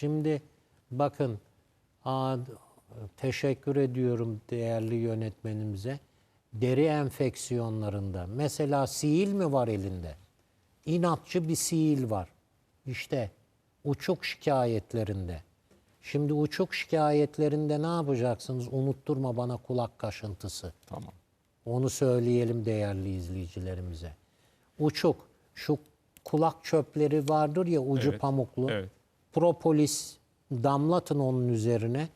Şimdi bakın aa, teşekkür ediyorum değerli yönetmenimize. Deri enfeksiyonlarında mesela siil mi var elinde? İnatçı bir siil var. İşte uçuk şikayetlerinde. Şimdi uçuk şikayetlerinde ne yapacaksınız? Unutturma bana kulak kaşıntısı. Tamam. Onu söyleyelim değerli izleyicilerimize. Uçuk, şu kulak çöpleri vardır ya ucu Evet, pamuklu. evet. Propolis damlatın onun üzerine.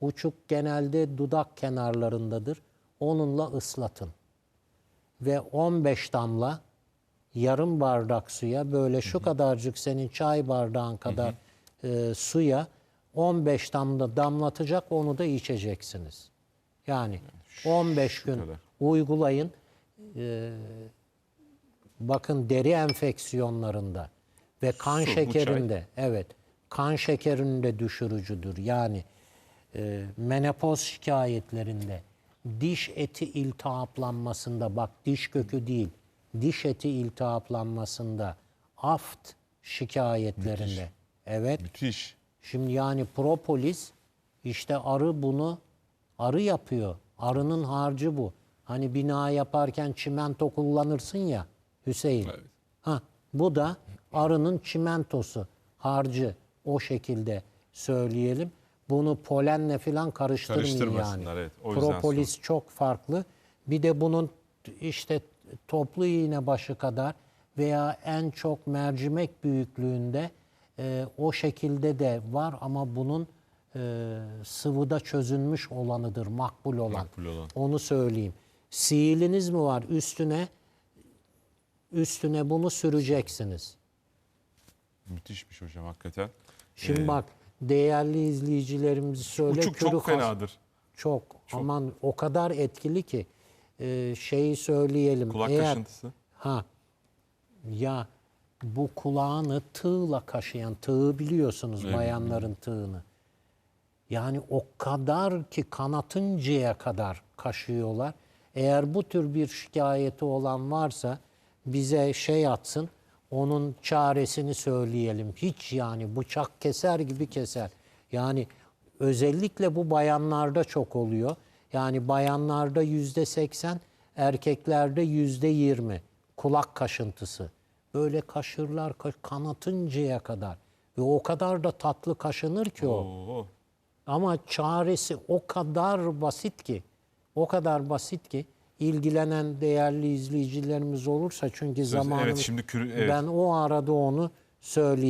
Uçuk genelde dudak kenarlarındadır. Onunla ıslatın. Ve 15 damla yarım bardak suya böyle şu kadarcık senin çay bardağın kadar e, suya 15 damla damlatacak onu da içeceksiniz. Yani 15 gün kadar. uygulayın. Ee, bakın deri enfeksiyonlarında ve kan Su, şekerinde evet kan şekerinde düşürücüdür. Yani e, menopoz şikayetlerinde diş eti iltihaplanmasında bak diş kökü değil diş eti iltihaplanmasında aft şikayetlerinde evet Müthiş. Şimdi yani propolis işte arı bunu arı yapıyor. Arının harcı bu. Hani bina yaparken çimento kullanırsın ya Hüseyin. Evet. Ha, bu da arının çimentosu, harcı o şekilde söyleyelim. Bunu polenle falan karıştırmayın yani. Evet. O Propolis çok farklı. Bir de bunun işte toplu iğne başı kadar veya en çok mercimek büyüklüğünde e, o şekilde de var ama bunun e, sıvıda çözünmüş olanıdır, makbul olan. Makbul olan. Onu söyleyeyim. Siiliniz mi var üstüne? Üstüne bunu süreceksiniz. Müthişmiş hocam hakikaten. Şimdi bak değerli izleyicilerimiz söyle Uçuk çok has- fenadır. Çok. Aman o kadar etkili ki e, şeyi söyleyelim. Kulak Eğer, kaşıntısı. Ha ya bu kulağını tığla kaşıyan tığı biliyorsunuz bayanların tığını. Yani o kadar ki kanatıncaya kadar kaşıyorlar. Eğer bu tür bir şikayeti olan varsa bize şey atsın. Onun çaresini söyleyelim. Hiç yani bıçak keser gibi keser. Yani özellikle bu bayanlarda çok oluyor. Yani bayanlarda yüzde seksen, erkeklerde yüzde yirmi kulak kaşıntısı. Böyle kaşırlar kaş- kanatıncaya kadar. Ve o kadar da tatlı kaşınır ki o. Oo. Ama çaresi o kadar basit ki, o kadar basit ki ilgilenen değerli izleyicilerimiz olursa çünkü zamanımız evet, şimdi kürü- evet. ben o arada onu söyleyeyim.